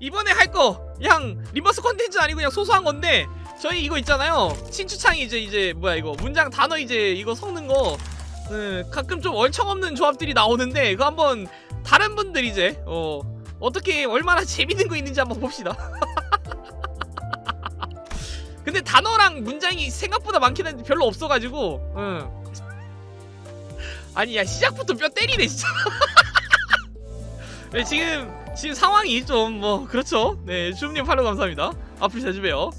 이번에 할 거 그냥 리버스 컨텐츠 아니고 그냥 소소한 건데 저희 이거 있잖아요 친추창이 이제 이제 뭐야 이거 문장 단어 이제 이거 섞는 거 네, 가끔 좀 얼청없는 조합들이 나오는데 그거 한번 다른 분들 이제 어 어떻게 얼마나 재밌는 거 있는지 한번 봅시다. 근데 단어랑 문장이 생각보다 많긴 한데 별로 없어가지고 응. 아니 야 시작부터 뼈 때리네 진짜. 네, 지금 지금 상황이 좀 뭐 그렇죠. 네 주음님 팔로 감사합니다. 앞을 자주 봬요.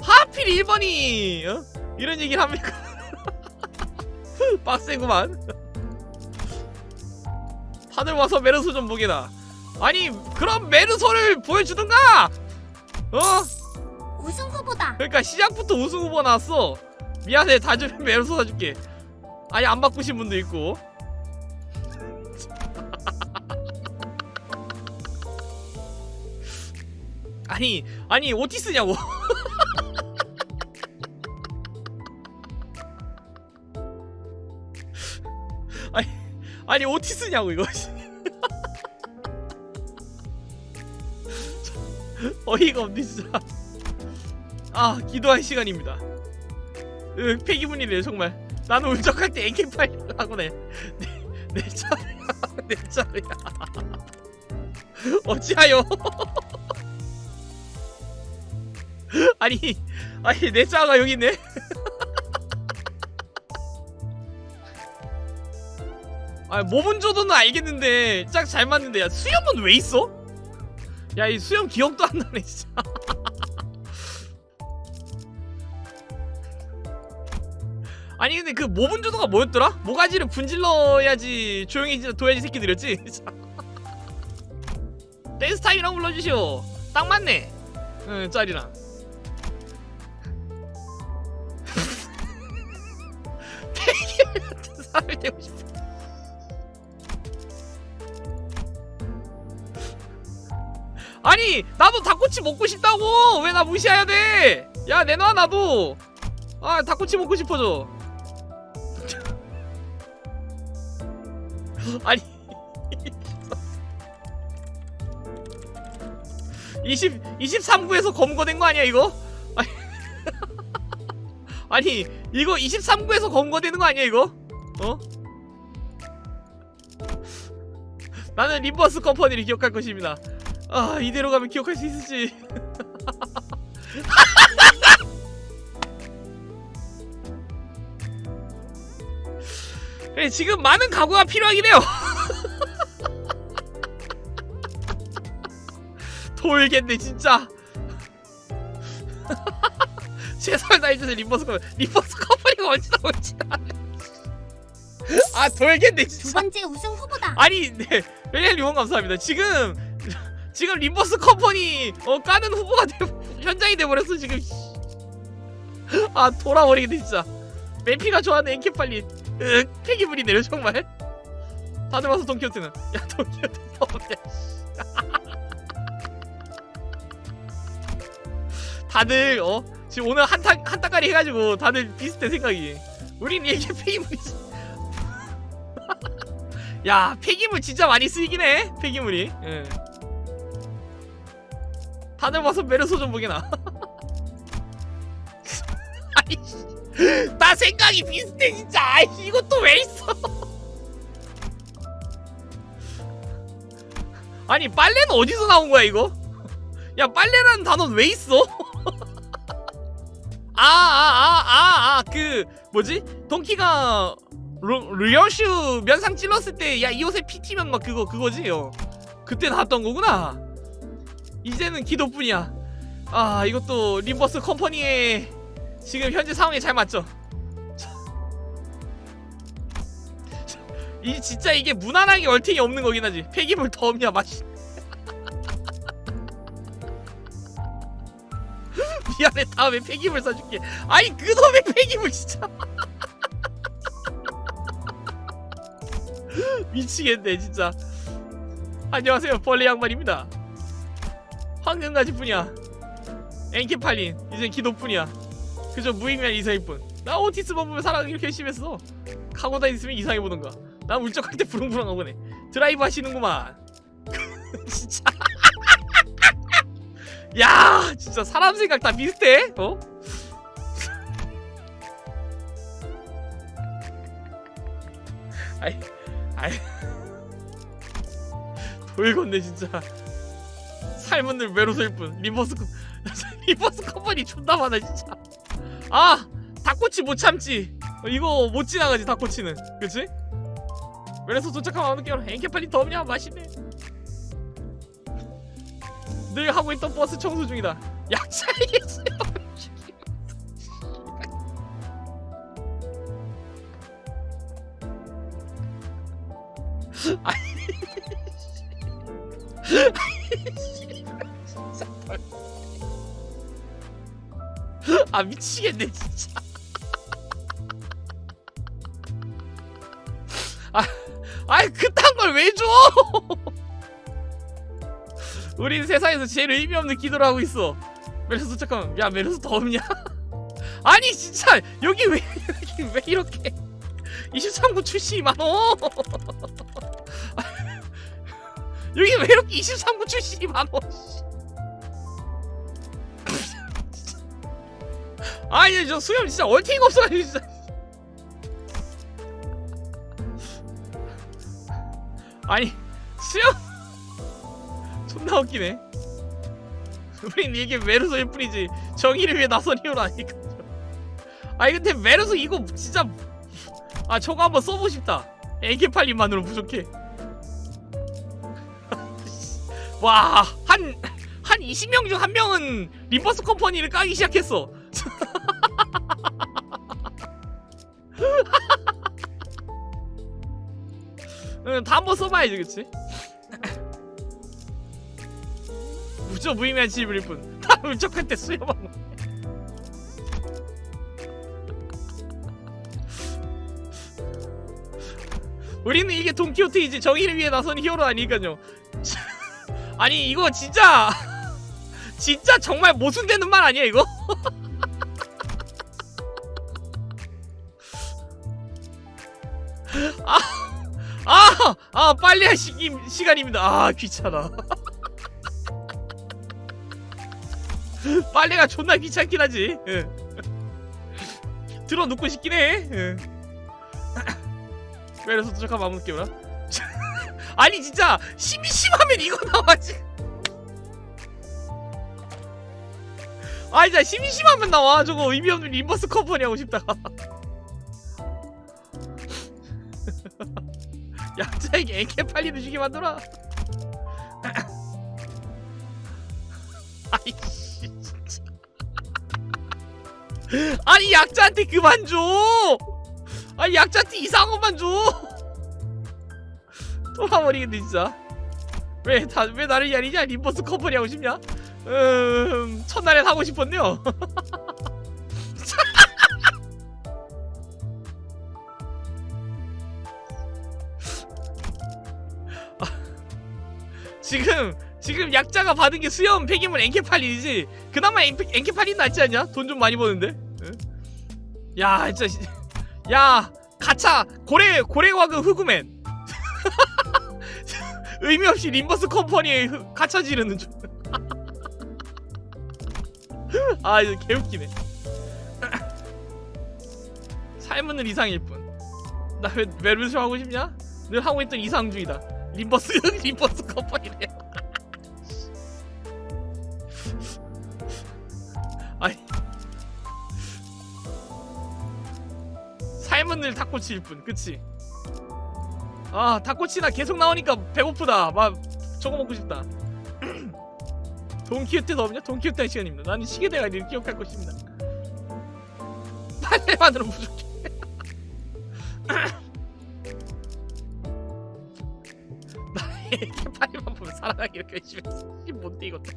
하필 1번이 어? 이런 얘기를 합니까? 빡세구만. 다들 와서 메르소 좀 보게나. 아니 그럼 메르소를 보여주든가. 어? 우승 후보다. 그러니까 시작부터 우승 후보 나왔어. 미안해 다 주면 메르소 사줄게. 아니 안 바꾸신 분도 있고. 아니 아니 오티스냐고. 아니 아니 오티스냐고 이거. 어이가 없네 진짜. 아 기도할 시간입니다. 으 폐기문이네요 정말. 나는 울적할 때 AK8 하고네. 내 내 차례야 내 차례야. 어찌하여? 아니 아니 내 차가 여기 있네. 아 몸은 줘도는 알겠는데 짝 잘 맞는데 야 수염은 왜 있어? 야 이 수염 기억도 안 나네 진짜. 아니 근데 그 모분 조도가 뭐였더라? 모가지를 분질러야지 조용히 둬야지 새끼들이었지? 댄스 타임이랑 불러주시오 딱 맞네 응 짤이랑 되고 싶어 아니 나도 닭꼬치 먹고 싶다고 왜 나 무시해야 돼? 야 내놔 나도 아 닭꼬치 먹고 싶어져 아니 20 23구에서 검거된 거 아니야 이거? 아니, 아니 이거 23구에서 검거되는 거 아니야 이거? 어? 나는 림버스 컴퍼니를 기억할 것입니다. 아 이대로 가면 기억할 수 있을지. 네, 지금 많은 각오가 필요하긴 해요. 돌겠네 진짜. 최선을 다해주세요 리버스 커 리버스 커플이가 언제 나올지 아 돌겠네 두 진짜. 번째 우승 후보다. 아니 네. 벨리안 리원 감사합니다. 지금 지금 림버스 컴퍼니 어 까는 후보가 돼 현장이 돼버렸어 지금. 아 돌아버리겠네 진짜. 맨피가 좋아하는 엔캐 빨리 으 폐기물이 내려 정말. 다들 와서 돈키호테는 야 돈키호테 없네 다들 어 지금 오늘 한타 한타까리 해가지고 다들 비슷해 생각이. 우린 이게 폐기물이지 야 폐기물 진짜 많이 쓰이긴 해 폐기물이. 예. 다들 와서 메르소 좀 보게나. 아니 씨. 나 생각이 비슷해 진짜. 아이 이것도 왜 있어? 아니 빨래는 어디서 나온 거야 이거? 야 빨래라는 단어는 왜 있어? 아 아 아 아 아 그 뭐지? 동키가 루, 리얼슈 면상 찔렀을 때 야 이 옷에 피 튀면 막 그거 그거지 요 그때 나왔던 거구나. 이제는 기도뿐이야. 아 이것도 림버스 컴퍼니의 지금 현재 상황에 잘 맞죠? 이 진짜 이게 무난하게 얼탱이 없는 거긴 하지. 폐기물 덤이야 맛이. 미안해 다음에 폐기물 사줄게. 아니 그놈의 폐기물 진짜 미치겠네 진짜. 안녕하세요 벌레 양말입니다. 황금가지뿐이야. 엔케팔린 이젠 기도뿐이야. 그저 무의미한 이상일 뿐나 오티스만 보면 사랑 이렇게 열심히 했어. 카고다 있으면 이상해 보던가. 난 울적할 때 부릉부릉 하고 네 드라이브 하시는구만. 진짜. 야 진짜 사람 생각 다 비슷해? 어? 아이. 돌건네 진짜. 삶은 늘 외로울 뿐. 리버스 컴 리버스 컴퍼니 존나 많아 진짜. 아 닭꼬치 못 참지. 어, 이거 못 지나가지 닭꼬치는. 그치? 그래서 도착하면 게로 엔케팔리 더 없냐? 맛있네. 늘 하고 있던 버스 청소 중이다. 약차이겠어 아 미치겠네 진짜 아 아이 그딴 걸 왜 줘? 우린 세상에서 제일 의미 없는 기도를 하고 있어. 메르스 잠깐만, 야 메르스 더 없냐? 아니 진짜 여기 왜 여기 왜 이렇게 23구 출시 많어? 여기 왜 이렇게 23구 출시 많어? 아니 저 수염 진짜 얼탱이가 없어가지고 진짜. 아니 수염 존나 웃기네. 우린 이게 메르소일 뿐이지 정의를 위해 나선 이유는 아니까. 아니 근데 메르소 이거 진짜 아 저거 한번 써보고 싶다. AK8만으로 부족해. 와한한 한 20명 중 한 명은 리버스 컴퍼니를 까기 시작했어. 응, 다 한번 써봐야지, 그치? 무저 무의미한 질문일 뿐. 다 울적할 때 수염하고. 우리는 이게 돈키호테이지 정의를 위해 나선 히어로 아니니까요. 아니 이거 진짜 진짜 정말 모순되는 말 아니야 이거? 아, 아, 아 빨리 할 시, 시간입니다. 아 귀찮아. 빨래가 존나 귀찮긴 하지. 예. 들어 눕고 싶긴 해. 예. 그래서 도착한 마무리 깨우라. 아니 진짜 심심하면 이거 나와지. 아 진짜 심심하면 나와 저거 의미 없는 리버스 컴퍼니 하고 싶다가. 약자에게 AK 팔리는 주게 만들어. 아이씨 진짜. 아니 약자한테 그만 줘. 아니 약자한테 이상한 것만 줘. 돌아버리겠네 진짜. 왜 다 왜 나를 야리냐? 리버스 컴퍼니 하고 싶냐? 음 첫날엔 하고 싶었네요. 지금 지금 약자가 받은 게 수염 폐기물 엔케팔린이지 그나마 엔케팔린 낫지 않냐? 돈 좀 많이 버는데 응? 야 진짜 씨. 야 가차 고래 고래과금 흑우맨 의미 없이 림버스 컴퍼니에 흑- 가차 지르는 중. 아 이거 개웃기네. 삶은 늘 이상일 뿐. 나왜 메르쇼 하고 싶냐? 늘 하고 있던 이상주의다. 림버스 림버스 컴퍼니래. 아니 삶은 늘 닭꼬치일 뿐, 그치? 아 닭꼬치나 계속 나오니까 배고프다. 막 저거 먹고 싶다. 돈키호테도 없냐? 돈키호테 할 시간입니다. 나는 시계대가 이를 기억할 것입니다. 빨래만으로 부족해. 나 이렇게 빨리만 보면 살아가기 이렇게 열심히 했어. 이 뭔데 이것도.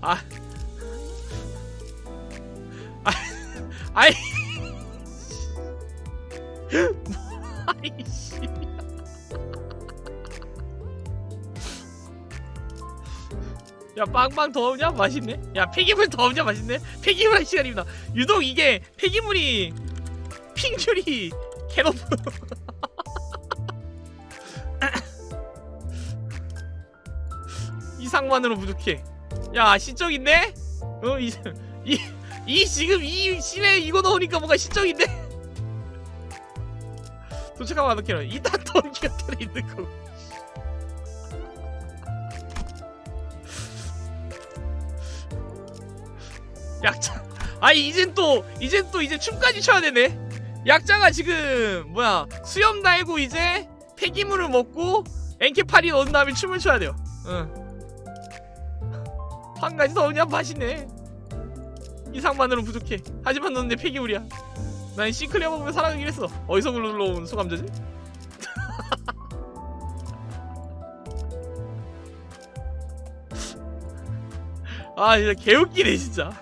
아. 아. 아이. 아이씨. 야 빵빵 더 없냐 맛있네 야 폐기물 더 없냐 맛있네 폐기물 할 시간입니다 유독 이게 폐기물이 핑줄이 개높은 이상만으로 부족해 야 시적인데? 어? 이, 이, 이 지금 이 심해 이거 넣으니까 뭔가 시적인데? 도착하면 어떡해요? 이따 돈 곁에 있는 거. 약자. 아니 이젠 또 이젠 또 이제 춤까지 춰야 되네? 약자가 지금 뭐야 수염 달고 이제 폐기물을 먹고 엔케파리 넣은 다음에 춤을 춰야 돼요. 응. 한 가지 더 그냥 맛이네 이상만으로는 부족해. 하지만 넌 내 폐기물이야. 난 시클리어 먹으면 살아가기로 했어. 어디서 불러온 소감자지? 아 진짜 개웃기네 진짜.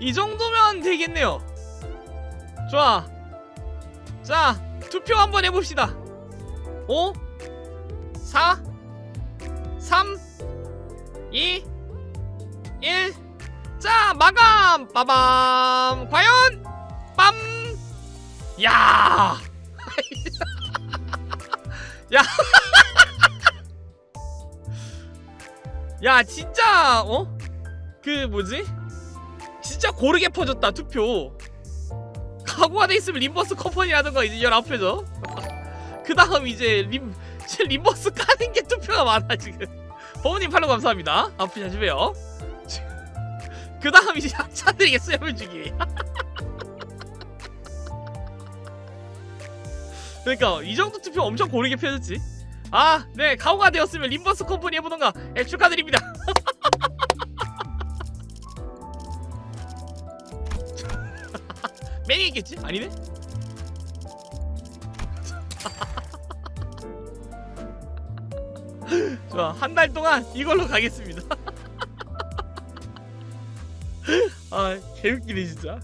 이 정도면 되겠네요. 좋아. 자 투표 한번 해봅시다. 5 4 3 2 1 자 마감! 빠밤! 과연? 빰! 야! 야! 야 진짜 어? 그 뭐지? 진짜 고르게 퍼졌다 투표. 각오가 돼 있으면 림버스 컴퍼니라든가 이제 19표죠? 그 다음 이제 림, 림버스 까는 게 투표가 많아 지금. 버무님 팔로 감사합니다. 아프지 마시고요 그 다음 이제 약자들에게 수염을 주기 그러니까 이 정도 투표 엄청 고르게 펴졌지 아 네 가오가 되었으면 림버스 컴퍼니 해보던가 예, 축하드립니다 매니 있겠지? 아니네? 좋아 한 달 동안 이걸로 가겠습니다 아 개웃기네 진짜